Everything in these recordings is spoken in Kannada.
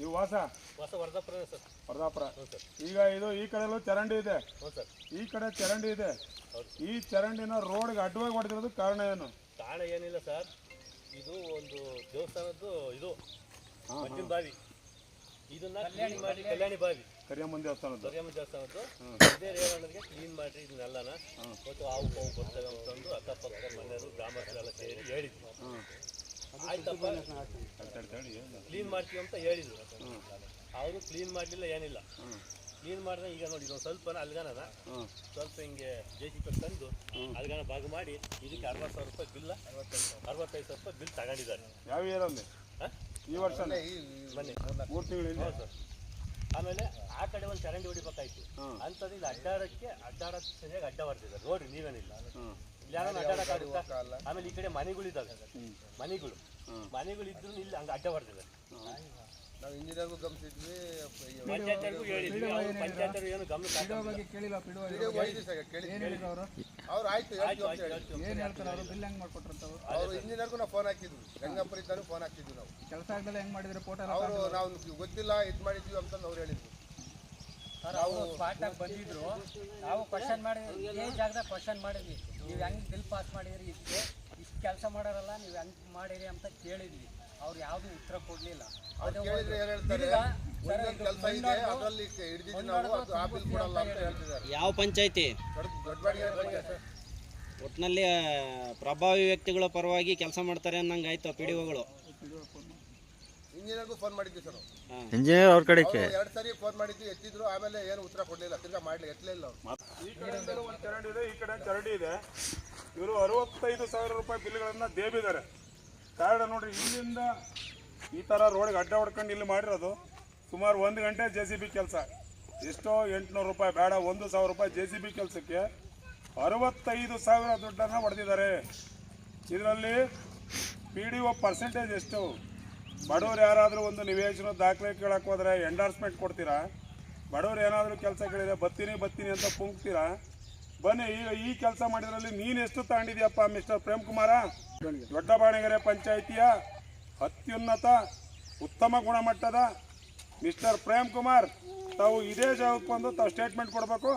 ನೀವು ವಾಸ? ವರ್ಧಾಪುರ ಸರ್. ವರ್ಧಾಪುರ ಈಗ ಇದು ಈ ಕಡೆಲ್ಲೂ ಚರಂಡಿ ಇದೆ. ಈ ಕಡೆ ಚರಂಡಿ ಇದೆ. ಈ ಚರಂಡಿನ ರೋಡ್ಗೆ ಅಡ್ಡವಾಗಿ ಹೊಡೆದಿರೋದು ಕಾರಣ ಏನು? ಕಾರಣ ಏನಿಲ್ಲ ಸರ್. ಇದು ಒಂದು ದೇವಸ್ಥಾನದ್ದು ಇದು. ಮಜ್ಜಿನ ಬಾವಿ. ಇದನ್ನ ಕ್ಲೀನ್ ಮಾಡಿ ಕಲ್ಯಾಣಿ ಬಾವಿ. ಕರಿಯಮ್ಮನ ದೇವಸ್ಥಾನದ್ದು. ಕರಿಯಮ್ಮನ ದೇವಸ್ಥಾನದ್ದು. ಇದೇ ರೇವಣ್ಣನಿಗೆ ಕ್ಲೀನ್ ಮಾಡಿ ಇದನ್ನೆಲ್ಲನ ಮತ್ತು ಹಾವು ಪಾವು ಬರ್ತವೆ ಅಂತಂದು ಅಕ್ಕಪಕ್ಕ ಮನೆಯವರು ಗ್ರಾಮಸ್ಥರೆಲ್ಲ ಸೇರಿ ಹೇಳಿದ್ವಿ. ಆಯ್ತಪ್ಪ. ಕ್ಲೀನ್ ಮಾಡ್ತೀವಿ ಅಂತ ಹೇಳಿದ್ರು. ಅವರು ಕ್ಲೀನ್ ಮಾಡಲಿಲ್ಲ ಏನಿಲ್ಲ. ಕ್ಲೀನ್ ಮಾಡಿದ್ರೆ ಈಗ ನೋಡಿ ಇದೊಂದು ಸ್ವಲ್ಪ ಅಲ್ಗಾನದ ಸ್ವಲ್ಪ ಹಿಂಗೆ ಜೆ ಸಿ ಪಿ ತಂದು ಅಲ್ಗಾನ ಭಾಗ ಮಾಡಿ ಇದಕ್ಕೆ ಅರವತ್ತು ಸಾವಿರ ರೂಪಾಯಿ ಬಿಲ್ ಅರವತ್ತೈದು ಸಾವಿರ ರೂಪಾಯಿ ಬಿಲ್ ತಗೊಂಡಿದ್ದಾರೆ. ಯಾವ ಇಯರಲ್ಲಿ ಹಾಂ? ಈ ವರ್ಷ. ಬನ್ನಿ ಮೂರು ಸರ್ ಆಮೇಲೆ ಆ ಕಡೆ ಒಂದು ಚರಂಡಿ ಹೊಡಿಬೇಕಾಯ್ತು. ಅಂಥದ್ದು ಇಲ್ಲಿ ಅಡ್ಡಾಡಕ್ಕೆ ಅಡ್ಡಾಡಕ್ಕೆ ಸರಿಯಾಗಿ ಅಡ್ಡ ಬರ್ತಿದ್ದಾರೆ ನೋಡ್ರಿ ನೀವೇನಿಲ್ಲ. ಇಲ್ಲಿ ಯಾರೋ ಅಡ್ಡಾಡಕ್ಕಾಗುತ್ತಾ ಆಮೇಲೆ ಈ ಕಡೆ ಮನೆಗಳಿದ್ದಾವೆ. ಮನೆಗಳು. ಮನೆಗಳು ಇದ್ರು ಇಲ್ಲಿ ಹಂಗೆ ಅಡ್ಡ ಬರ್ತಿದ್ದಾರೆ ನಾವು ಇಂಜಿನಿಯರ್ಗೂ ಗಮನಿಸಿದ್ವಿ. ಪಂಚಾಯತ್ಗೂ ಹೇಳಿದ್ವಿ. ಅವ್ರು ಪಂಚಾಯತ್ ಏನು ಗಮನ ಬಗ್ಗೆ ಕೇಳಿಲ್ಲ ಪಿಡುವ ಹೋಗಿದ್ವಿ ಸರ್ ಕೇಳಿ. ಏನ್ ಹೇಳಿದ್ರು ಅವರು? ಅವ್ರು ಆಯ್ತು ಆಯ್ತು ಹೇಳ್ತೀವಿ ಅಂತ ಆಯ್ತು ಹೇಳಿ. ಆಯ್ತು ಹೇಳ್ತಾರೆ ಅವರು? ಬಿಲ್ ಹೆಂಗ್ ಮಾಡ್ಕೊಟ್ರಂತ ಅವರು ಅವ್ರು ಇಂಜಿನಿಯರ್ಗೂ ನಾವು ಫೋನ್ ಹಾಕಿದ್ವಿ. ರಂಗಪ್ಪರ್ ಇದ್ದಾನು ಫೋನ್ ಹಾಕಿದ್ವಿ ನಾವು. ಕೆಲಸ ಆಗ್ದಲ್ಲ ಹೆಂಗ್ ಮಾಡಿದ್ರೆ? ಫೋಟೋ ಅವರು ನಾವು ಗೊತ್ತಿಲ್ಲ ಇದು ಮಾಡಿದ್ವಿ ಅಂತಂದು ಅವ್ರು ಹೇಳಿದ್ರು. ನಾವು ಸ್ಪಾಟಾಗಿ ಬಂದಿದ್ರು. ನಾವು ಕ್ವಶನ್ ಮಾಡಿ ಇದೇ ಜಾಗದಾಗ ಕ್ವಶನ್ ಮಾಡಿದ್ವಿ. ನೀವು ಹೆಂಗೆ ಬಿಲ್ ಪಾಸ್ ಮಾಡಿದ್ರಿ? ಇದಕ್ಕೆ ಇಷ್ಟು ಕೆಲಸ ಮಾಡೋರಲ್ಲ ನೀವು ಹೆಂಗೆ ಮಾಡಿರಿ ಅಂತ ಕೇಳಿದ್ವಿ. ಅವ್ರು ಯಾವ್ದು ಉತ್ತರ ಕೊಡಲಿಲ್ಲ. ಅದು ಕೇಳಿದ್ರೆ ಏನ್ ಹೇಳ್ತಾರೆ? ತಿರ್ಗಾ ಕೆಲಸ ಇದೆ ಅದರಲ್ಲಿ ಹಿಡಿದಿದ್ದು ನಾವು ಅದು ಆ ಬಿಲ್ ಕೊಡಲ್ಲ ಅಂತ ಹೇಳ್ತಿದ್ದಾರೆ. ಯಾವ ಪಂಚಾಯತಿ? ಒಟ್ಟಿನಲ್ಲಿ ಪ್ರಭಾವಿ ವ್ಯಕ್ತಿಗಳ ಪರವಾಗಿ ಕೆಲಸ ಮಾಡ್ತಾರೆ ಅನ್ನಂಗಾಯ್ತು ಪಿಡಿಒಗಳು ಪಿ ಡಿ ಒಗಳು ಇಂಜಿನಿಯರ್ಗೂ ಫೋನ್ ಮಾಡಿದ್ವಿ ಸರ್ ಇಂಜಿನಿಯರ್ ಅವ್ರ ಕಡೆಗೆ ಎರಡು ಸರಿ ಫೋನ್ ಮಾಡಿದ್ವಿ ಎತ್ತಿದ್ರು ಆಮೇಲೆ ಏನು ಉತ್ತರ ಕೊಡಲಿಲ್ಲ. ತಿರ್ಗಾ ಮಾಡ್ಲಿ ಎತ್ತಲೇ ಇಲ್ಲ ಅವ್ರು. ಈ ಕಡೆ ಒಂದು ಚರಂಡಿ ಇದೆ ಈ ಕಡೆ ಚರಂಡಿ ಇದೆ. ಇವರು ಅರವತ್ತೈದು ಸಾವಿರ ರೂಪಾಯಿ ಬಿಲ್ಗಳನ್ನ ದೇಬಿದ್ದಾರೆ. ಕಾರಣ ನೋಡ್ರಿ ಇಲ್ಲಿಂದ ಈ ಥರ ರೋಡ್ಗೆ ಅಡ್ಡ ಹೊಡ್ಕೊಂಡು ಇಲ್ಲಿ ಮಾಡಿರೋದು ಸುಮಾರು ಒಂದು ಗಂಟೆ ಜೆ ಸಿ ಬಿ ಕೆಲಸ. ಎಷ್ಟೋ ಎಂಟುನೂರು ರೂಪಾಯಿ ಬೇಡ ಒಂದು ಸಾವಿರ ರೂಪಾಯಿ ಜೆ ಸಿ ಬಿ ಕೆಲಸಕ್ಕೆ ಅರವತ್ತೈದು ಸಾವಿರ ದುಡ್ಡನ್ನು ಹೊಡೆದಿದ್ದಾರೆ. ಇದರಲ್ಲಿ ಪಿ ಡಿ ಒ ಪರ್ಸೆಂಟೇಜ್ ಎಷ್ಟು? ಬಡವ್ರು ಯಾರಾದರೂ ಒಂದು ನಿವೇಶನ ದಾಖಲೆ ಕೇಳಕ್ಕೆ ಹೋದ್ರೆ ಎಂಡಾರ್ಸ್ಮೆಂಟ್ ಕೊಡ್ತೀರಾ? ಬಡವ್ರು ಏನಾದರೂ ಕೆಲಸ ಕೇಳಿದ್ರೆ ಬತ್ತೀನಿ ಬತ್ತೀನಿ ಅಂತ ಪುಂಕ್ತೀರಾ ಬನ್ನಿ ಈಗ ಈ ಕೆಲಸ ಮಾಡಿದ್ರಲ್ಲಿ ನೀನು ಎಷ್ಟು ತಗೊಂಡಿದ್ಯಪ್ಪ ಮಿಸ್ಟರ್ ಪ್ರೇಮ್ ಕುಮಾರ ದೊಡ್ಡ ಬಾಣಗೆರೆ ಪಂಚಾಯಿತಿಯ ಅತ್ಯುನ್ನತ, ಉತ್ತಮ ಗುಣಮಟ್ಟದ ಮಿಸ್ಟರ್ ಪ್ರೇಮ್ ಕುಮಾರ್ ತಾವು ಇದೇ ಜಾಗಕ್ಕೆ ಬಂದು ತಾವು ಸ್ಟೇಟ್ಮೆಂಟ್ ಕೊಡಬೇಕು.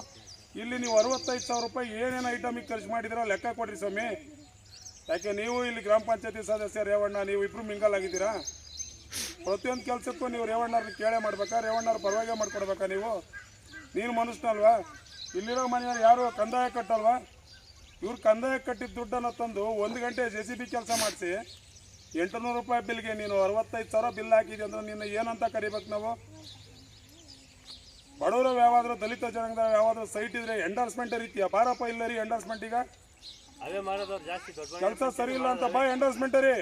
ಇಲ್ಲಿ ನೀವು ಅರವತ್ತೈದು ಸಾವಿರ ರೂಪಾಯಿ ಏನೇನು ಐಟಮಿಗೆ ಖರ್ಚು ಮಾಡಿದಿರೋ ಲೆಕ್ಕ ಕೊಡ್ರಿ ಸ್ವಾಮಿ. ಯಾಕೆ, ನೀವು ಇಲ್ಲಿ ಗ್ರಾಮ ಪಂಚಾಯತಿ ಸದಸ್ಯ ರೇವಣ್ಣ, ನೀವು ಇಬ್ಬರು ಮಿಂಗಲ್ ಆಗಿದ್ದೀರಾ? ಪ್ರತಿಯೊಂದು ಕೆಲಸಕ್ಕೂ ನೀವು ರೇವಣ್ಣವ್ರನ್ನ ಕೇಳೇ ಮಾಡ್ಬೇಕಾ? ರೇವಣ್ಣವ್ರ ಪರವಾಗಿ ಮಾಡ್ಕೊಡ್ಬೇಕಾ ನೀವು? ನೀನು ಮನುಷ್ಯನಲ್ವಾ? ಇಲ್ಲಿರೋ ಮನೆಯವ್ರು ಯಾರು? ಕಂದಾಯ ಕಟ್ಟಲ್ವಾ? ಇವ್ರು ಕಂದಾಯ ಕಟ್ಟಿದ ದುಡ್ಡನ್ನು ತಂದು ಒಂದು ಗಂಟೆ ಜೆ ಸಿ ಬಿ ಕೆಲಸ ಮಾಡಿಸಿ ಎಂಟುನೂರು ರೂಪಾಯಿ ಬಿಲ್ಗೆ ನೀನು ಅರವತ್ತೈದು ಸಾವಿರ ಬಿಲ್ ಹಾಕಿದ್ಯ ಅಂದ್ರೆ ನಿನ್ನ ಏನಂತ ಕರಿಬೇಕು ನಾವು? ಬಡವರು ಯಾವಾದ್ರೂ ದಲಿತ ಜನಾಂಗದ ಯಾವಾದರೂ ಸೈಟ್ ಇದ್ರೆ ಎಂಡರ್ಸ್ಮೆಂಟ್ ರೀತಿಯ ಬಾರಪ್ಪ ಇಲ್ಲ ರೀ ಎಂಡರ್ಸ್ಮೆಂಟ್ ಈಗ ಕೆಲಸ ಸರಿ ಇಲ್ಲ ಅಂತ ಬಾ ಎಂಡರ್ಸ್ಮೆಂಟ್ ರೀ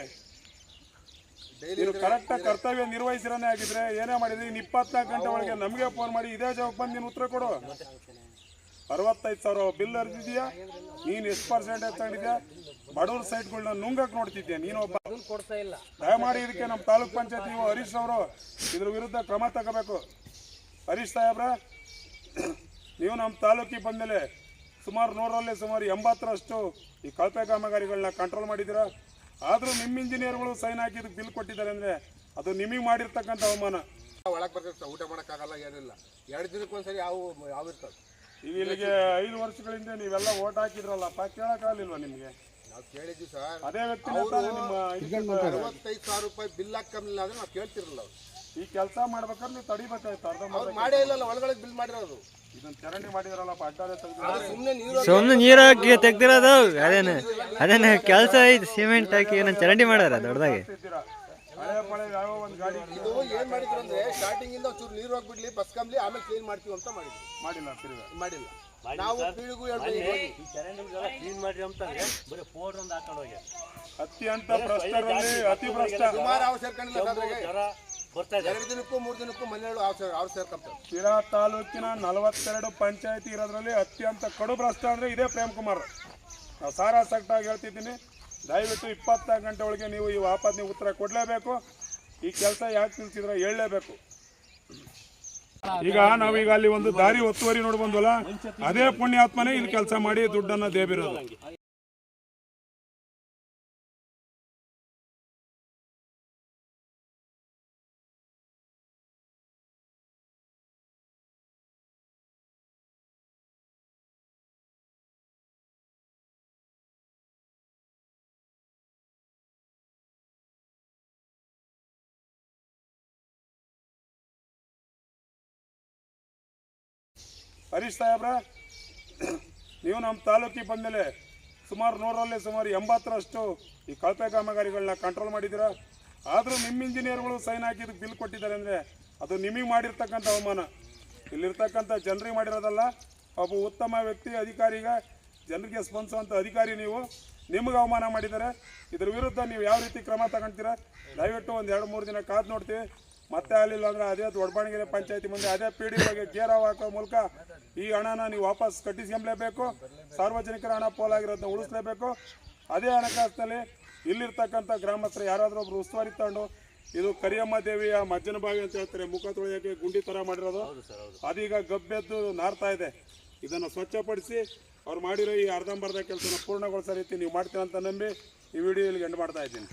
ನೀನು ಕರೆಕ್ಟಾಗಿ ಕರ್ತವ್ಯ ನಿರ್ವಹಿಸಿರನೇ ಆಗಿದ್ರೆ ಏನೇ ಮಾಡಿದ್ರಿ ಇನ್ನು ಇಪ್ಪತ್ನಾಲ್ಕು ಗಂಟೆ ಒಳಗೆ ನಮಗೆ ಫೋನ್ ಮಾಡಿ ಇದೇ ಜವಾಬ್ ಬಂದು ನೀನು ಉತ್ತರ ಕೊಡು. ಅರವತ್ತೈದು ಸಾವಿರ ಬಿಲ್ ಅರ್ಜಿದ್ಯಾ? ನೀನು ಎಷ್ಟು ಪರ್ಸೆಂಟ್ ತಗೊಂಡಿದ್ಯಾ? ಬಡವ್ರ ಸೈಟ್ಗಳನ್ನ ನುಂಗಕ್ಕೆ ನೋಡ್ತಿದ್ಯಾ? ನೀನು ಒಬ್ಬ ಕೊಡ್ತಾ ಇಲ್ಲ. ದಯಮಾಡಿ ಇದಕ್ಕೆ ನಮ್ಮ ತಾಲೂಕ್ ಪಂಚಾಯತ್ ನೀವು ಹರೀಶ್ ಅವರು ಇದ್ರ ವಿರುದ್ಧ ಕ್ರಮ ತಗೋಬೇಕು. ಹರೀಶ್ ಸಾಹೇಬ್ರ ನೀವು ನಮ್ಮ ತಾಲೂಕಿಗೆ ಬಂದಮೇಲೆ ಸುಮಾರು ನೂರರಲ್ಲಿ ಸುಮಾರು ಎಂಬತ್ತರಷ್ಟು ಈ ಕಳಪೆ ಕಾಮಗಾರಿಗಳನ್ನ ಕಂಟ್ರೋಲ್ ಮಾಡಿದ್ದೀರಾ? ಆದರೂ ನಿಮ್ಮ ಇಂಜಿನಿಯರ್ಗಳು ಸೈನ್ ಹಾಕಿದ್ ಬಿಲ್ ಕೊಟ್ಟಿದ್ದಾರೆ ಅಂದರೆ ಅದು ನಿಮಗೆ ಮಾಡಿರ್ತಕ್ಕಂಥ ಅವಮಾನ. ಒಳಗೆ ಬರ್ತೈತೆ ಊಟ ಮಾಡೋಕ್ಕಾಗಲ್ಲ ಏನಿಲ್ಲ. ಎರಡು ದಿನಕ್ಕೆ ಒಂದ್ಸರಿ ಯಾವ ಯಾವ ಇರ್ತದೆ? ಇಲ್ಲಿಗೆ ಐದು ವರ್ಷಗಳಿಂದ ನೀವೆಲ್ಲ ಓಟ್ ಹಾಕಿದ್ರಲ್ಲಪ್ಪ ಕೇಳೋಕ್ಕಾಗಲಿಲ್ವಾ ನಿಮಗೆ? ನಾವು ಕೇಳಿದ್ವಿ ಸರ್. ಅದೇ ಇದಕ್ಕೆ ಅರವತ್ತೈದು ಸಾವಿರ ರೂಪಾಯಿ ಬಿಲ್ ಹಾಕಮ್ಲಿಲ್ಲ ಅಂದ್ರೆ ನಾವು ಕೇಳ್ತಿರಲಿಲ್ಲ ಅವ್ರು. ಈ ಕೆಲಸ ಮಾಡ್ಬೇಕಾದ್ರೆ ನೀವು ತಡಿಬೇಕಾಯ್ತು ಅರ್ಧ ಅವ್ರು ಮಾಡೇ ಇಲ್ಲಲ್ಲ ಒಳಗಡೆ ಬಿಲ್ ಮಾಡಿರೋದು. ಇದನ್ನ ಚರಂಡಿ ಮಾಡಿದರಲ್ಲಪ್ಪ ತೆಗೆದು ಸುಮ್ಮನೆ ನೀರು ಸುಮ್ಮನೆ ನೀರು ಹಾಕಿ ತೆಗ್ದಿರೋದು ಅದೇನು ಅದೇನು ಕೆಲಸ ಐತೆ ಸಿಮೆಂಟ್ ಹಾಕಿ ಏನೋ ಚರಂಡಿ ಮಾಡ್ಯಾರ ದೊಡ್ಡದಾಗಿ. ಹಳೆ ಪಳೆ ಯಾವ ಒಂದು ಗಾಡಿ ಇದು ಏನ್ ಮಾಡಿದ್ರು ಅಂದ್ರೆ ಸ್ಟಾರ್ಟಿಂಗ್ ಇಂದ ಚೂರು ನೀರು ಹೋಗ್ಬಿಡ್ಲಿ ಬಸ್ ಕಂಬ್ಲಿ ಆಮೇಲೆ ಕ್ಲೀನ್ ಮಾಡ್ತೀವಿ ಅಂತ ಮಾಡಿದ್ವಿ ಮಾಡಿಲ್ಲ ತಿರ್ಗಾ. ಮಾಡಿಲ್ಲ. ನಾವು ಪೀಳಿಗೂ ಚರಂಡಿಗೆಲ್ಲ ಕ್ಲೀನ್ ಮಾಡ್ರಿ ಅಂತಂದ್ರೆ ಬರೀ ಫೋರ್ ಒಂದು ಹಾಕೊಂಡು ಹೋಗಿ. ಅತ್ಯಂತ ಭ್ರಷ್ಟರಲ್ಲಿ ಅತಿ ಭ್ರಷ್ಟ. ಸುಮಾರು ಹಾವು ಸೇರ್ಕೊಂಡಿಲ್ಲ ಸರ್ ಬರ್ತಾ ಇದೆ. ಎರಡು ದಿನಕ್ಕೂ ಮೂರು ದಿನಕ್ಕೂ ಮನೆಗಳು ಅವ್ರು ಸೇರ್ಕೊಂತಾರೆ. ಶಿರಾ ತಾಲೂಕಿನ ನಲವತ್ತೆರಡು ಪಂಚಾಯತಿ ಇರೋದ್ರಲ್ಲಿ ಅತ್ಯಂತ ಕಡು ಭ್ರಷ್ಟ ಅಂದ್ರೆ ಇದೇ ಪ್ರೇಮ್ ಕುಮಾರ್. ನಾವು ಸಾರಾ ಸಕ್ಟಾಗಿ ಹೇಳ್ತಿದ್ದೀನಿ ದಯವಿಟ್ಟು ಇಪ್ಪತ್ನಾಲ್ಕು ಗಂಟೆ ಒಳಗೆ ನೀವು ಈ ನೀವು ಉತ್ತರ ಕೊಡಲೇಬೇಕು. ಈ ಕೆಲಸ ಯಾಕೆ ತಿಳಿಸಿದ್ರೆ ಹೇಳಲೇಬೇಕು. ಈಗ ನಾವೀಗ ಅಲ್ಲಿ ಒಂದು ದಾರಿ ಒತ್ತುವರಿ ನೋಡ್ಬಂದಲ್ಲ ಅದೇ ಪುಣ್ಯಾತ್ಮನೇ ಇಲ್ಲಿ ಕೆಲಸ ಮಾಡಿ ದುಡ್ಡನ್ನ ದೇಬಿರೋದು. ಹರೀಶ್ ಸಾಹೇಬ್ರ, ನೀವು ನಮ್ಮ ತಾಲೂಕಿಗೆ ಬಂದಮೇಲೆ ಸುಮಾರು ನೂರರಲ್ಲಿ ಸುಮಾರು ಎಂಬತ್ತರಷ್ಟು ಈ ಕಳಪೆ ಕಾಮಗಾರಿಗಳನ್ನ ಕಂಟ್ರೋಲ್ ಮಾಡಿದ್ದೀರ? ಆದರೂ ನಿಮ್ಮ ಇಂಜಿನಿಯರ್ಗಳು ಸೈನ್ ಹಾಕಿದ್ದು ಬಿಲ್ ಕೊಟ್ಟಿದ್ದಾರೆ ಅಂದರೆ ಅದು ನಿಮಗೆ ಮಾಡಿರ್ತಕ್ಕಂಥ ಅವಮಾನ. ಇಲ್ಲಿರ್ತಕ್ಕಂಥ ಜನರಿಗೆ ಮಾಡಿರೋದಲ್ಲ, ಒಬ್ಬ ಉತ್ತಮ ವ್ಯಕ್ತಿ, ಅಧಿಕಾರಿಗ, ಜನರಿಗೆ ಸ್ಪಂದಿಸುವಂಥ ಅಧಿಕಾರಿ ನೀವು, ನಿಮಗೆ ಅವಮಾನ ಮಾಡಿದ್ದಾರೆ. ಇದ್ರ ವಿರುದ್ಧ ನೀವು ಯಾವ ರೀತಿ ಕ್ರಮ ತಗೊಳ್ತೀರಾ ದಯವಿಟ್ಟು ಒಂದು ಎರಡು ಮೂರು ದಿನ ಕಾದು ನೋಡ್ತೀವಿ. ಮತ್ತೆ ಆಗಲಿಲ್ಲ ಅಂದರೆ ಅದೇ ದೊಡ್ಡಬಾಣಗೆರೆ ಪಂಚಾಯತಿ ಮುಂದೆ, ಅದೇ ಪಿ ಡಿ ಒಗೆ ಗೇರಾವ್ ಹಾಕೋ ಮೂಲಕ ಈ ಹಣನ ನೀವು ವಾಪಸ್ ಕಟ್ಟಿಸ್ಕೊಂಬಲೇಬೇಕು ಸಾರ್ವಜನಿಕರ ಹಣ ಪೋಲಾಗಿರೋದನ್ನ ಉಳಿಸ್ಲೇಬೇಕು. ಅದೇ ಹಣಕಾಸಿನಲ್ಲಿ ಇಲ್ಲಿರ್ತಕ್ಕಂಥ ಗ್ರಾಮಸ್ಥರು ಯಾರಾದರೂ ಒಬ್ರು ಉಸ್ತುವಾರಿ ತಗೊಂಡು ಇದು ಕರಿಯಮ್ಮ ದೇವಿಯ ಮಜ್ಜನ ಬಾವಿ ಅಂತ ಹೇಳ್ತಾರೆ ಮುಖ ತೊಳೆಯೋಕೆ ಗುಂಡಿ ಥರ ಮಾಡಿರೋದು. ಅದೀಗ ಗಬ್ಬೆದ್ದು ನಾರ್ತಾ ಇದೆ. ಇದನ್ನು ಸ್ವಚ್ಛಪಡಿಸಿ ಅವ್ರು ಮಾಡಿರೋ ಈ ಅರ್ಧಂಬರ್ಧ ಕೆಲಸನ ಪೂರ್ಣಗೊಳಿಸೋ ರೀತಿ ನೀವು ಮಾಡ್ತೀರ ಅಂತ ನಂಬಿ ಈ ವಿಡಿಯೋ ಇಲ್ಲಿಗೆ ಎಂಡ್ ಮಾಡ್ತಾ ಇದ್ದೀನಿ.